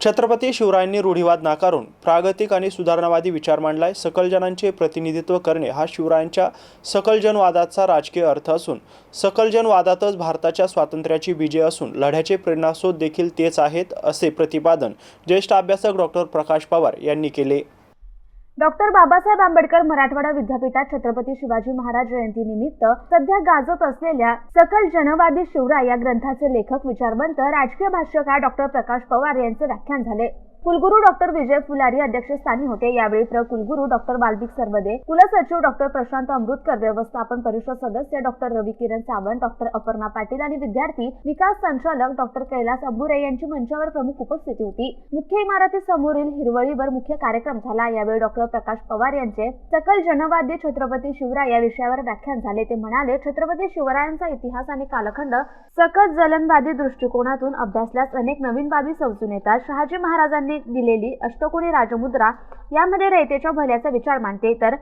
छत्रपती शिवरायांनी रूढीवाद नाकारून प्रागतिक आणि सुधारणावादी विचार मांडलाय. सकलजनांचे प्रतिनिधित्व करणे हा शिवरायांच्या सकलजनवादाचा राजकीय अर्थ असून सकलजनवादातच भारताच्या स्वातंत्र्याची बीजे असून लढ्याचे प्रेरणास्रोत देखील तेच आहेत असे प्रतिपादन ज्येष्ठ अभ्यासक डॉक्टर प्रकाश पवार यांनी केले. डॉक्टर बाबासाहेब आंबेडकर मराठवाडा विद्यापीठात छत्रपती शिवाजी महाराज जयंतीनिमित्त सध्या गाजत असलेल्या सकल जनवादी शिवराय या ग्रंथाचे लेखक विचारवंत राजकीय भाष्यकार डॉक्टर प्रकाश पवार यांचे व्याख्यान झाले. कुलगुरू डॉक्टर विजय फुलारी अध्यक्षस्थानी होते. यावेळी प्र. कुलगुरू डॉक्टर बालबिक सरवदे कुलसचिव डॉक्टर प्रशांत अमृतकर व्यवस्थापन परिषद सदस्य डॉक्टर रवी किरण सावंत डॉक्टर अपर्णा पाटील आणि विद्यार्थी विकास संचालक डॉक्टर कैलास अंबुरे यांची मंचावर प्रमुख उपस्थिती होती. मुख्य इमारतीसमोरील हिरवळीवर मुख्य कार्यक्रम झाला. यावेळी डॉक्टर प्रकाश पवार यांचे सकल जनवाद्य छत्रपती शिवराय या विषयावर व्याख्यान झाले. ते म्हणाले छत्रपती शिवरायांचा इतिहास आणि कालखंड सकल जलनवादी दृष्टिकोनातून अभ्यासल्यास अनेक नवीन बाबी समजून येतात. शहाजी महाराजांनी दिलेली अष्टकोनी राजमुद्रा यामध्ये रयतेच्या भल्याचा विचार मांडते. तर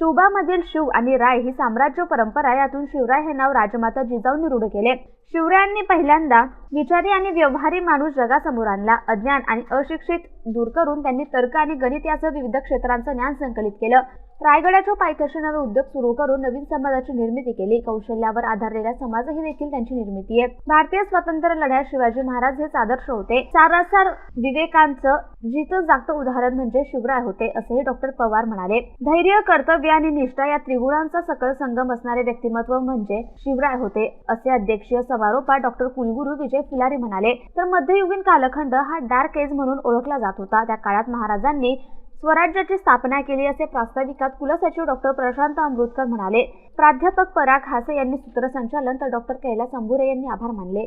शिवबामधील शिव आणि राय ही साम्राज्य परंपरा यातून शिवराय हे नाव राजमाता जिजाऊंनी रूढ केले. शिवरायांनी पहिल्यांदा विचारी आणि व्यवहारी माणूस जगासमोर आणला. अज्ञान आणि अशिक्षित दूर करून त्यांनी तर्क आणि गणित यासह विविध क्षेत्रांचं ज्ञान संकलित केलं. रायगडाच्या पायथ्याशी नवे उद्योग सुरू करून नवीन समाजाची निर्मिती केली. कौशल्यावर आधारलेला समाज ही देखील त्यांची निर्मिती आहे. भारतीय स्वातंत्र्य लढ्यात शिवाजी महाराज हेच आदर्श होते. सारासार विवेकांचं जिथं जागतं उदाहरण म्हणजे शिवराय होते असेही डॉक्टर पवार म्हणाले. धैर्य कर्तव्य आणि निष्ठा या त्रिगुणांचा सकल संगम असणारे व्यक्तिमत्व म्हणजे शिवराय होते असे अध्यक्षीय समारोपात डॉक्टर कुलगुरू विजय फुलारी म्हणाले तर मध्ययुगीन कालखंड हा डार्क एज म्हणून ओळखला जात होता. त्या काळात महाराजांनी स्वराज्याची स्थापना केली असे प्रास्ताविकात कुलसचिव डॉक्टर प्रशांत अमृतकर म्हणाले. प्राध्यापक पराग हासे यांनी सूत्रसंचालन तर डॉक्टर कैलास अंबुरे यांनी आभार मानले.